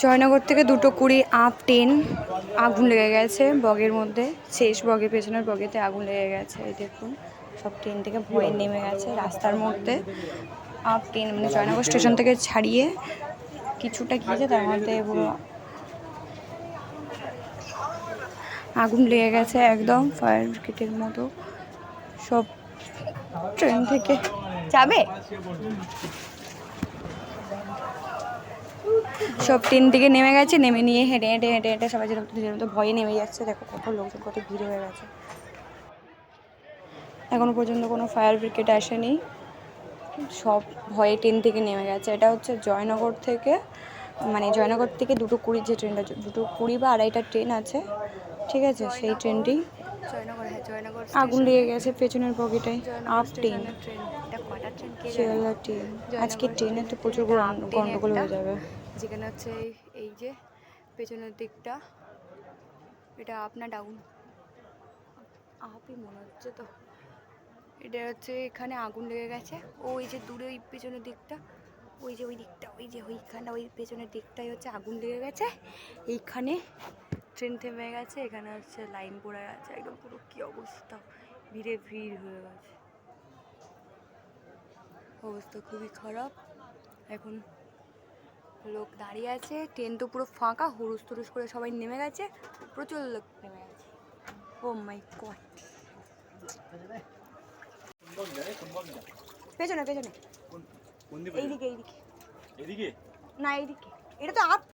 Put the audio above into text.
জয়নগর থেকে দুটো কুড়ি, আপ ট্রেন আগুন লেগে গেছে বগের মধ্যে। শেষ বগে, পেছনের বগেতে আগুন লেগে গেছে, এই দেখুন। সব ট্রেন থেকে ভয়ে নেমে গেছে রাস্তার মধ্যে। আপ ট্রেন মানে জয়নগর স্টেশন থেকে ছাড়িয়ে কিছুটা গিয়েছে, তার মধ্যে আগুন লেগে গেছে একদম, ফায়ার ব্রিগেডের মতো। সব ট্রেন থেকে যাবে? সব ট্রেন থেকে নেমে গেছে নেমে নিয়ে হেঁটে হেঁটে হেঁটে হেঁটে সবাই যেরকম যেরকম তো ভয়ে নেমে যাচ্ছে দেখো কত লোকজন কত ভিড় হয়ে গেছে। এখনও পর্যন্ত কোনো ফায়ার ব্রিগেড আসেনি সব ভয়ে ট্রেন থেকে নেমে গেছে। এটা হচ্ছে জয়নগর থেকে মানে জয়নগর থেকে দুটো কুড়ি যে ট্রেনটা দুটো কুড়ি বা আড়াইটা ট্রেন আছে ঠিক আছে? সেই ট্রেনটি হ্যাঁ আগুন লেগে গেছে পেছনের বগিটায় আপ ট্রেন। ট্রেন শিয়ালদা আজকে ট্রেনে তো প্রচুর গন্ড- গন্ডগোল হয়ে যাবে। যেখানে হচ্ছে এই- যে পেছনের দিকটা, এটা আপনার ডাউন আপই মনে হচ্ছে তো। এটা হচ্ছে এখানে আগুন লেগে গেছে। ওই যে দূরে ওই পেছনের দিকটা, ওই যে ওই দিকটা, ওই যে ওইখানে ওই পেছনের দিকটাই হচ্ছে আগুন লেগে গেছে। এইখানে ট্রেন থেমে গেছে, এখানে হচ্ছে লাইন পড়ে গেছে, একদম পুরো কী অবস্থা? ভিড়ে ভিড় হয়ে গেছে। অবস্থা খুবই খারাপ। এখন লোক দাঁড়িয়ে আছে ট্রেন তো পুরো ফাঁকা হুরুস তুরুস করে সবাই নেমে গেছে প্রচুর লোক নেমে গেছে। ও মাই কট পেছনে পেছনে। এইদিকে এইদিকে। এইদিকে? না এইদিকে। এটা তো আপ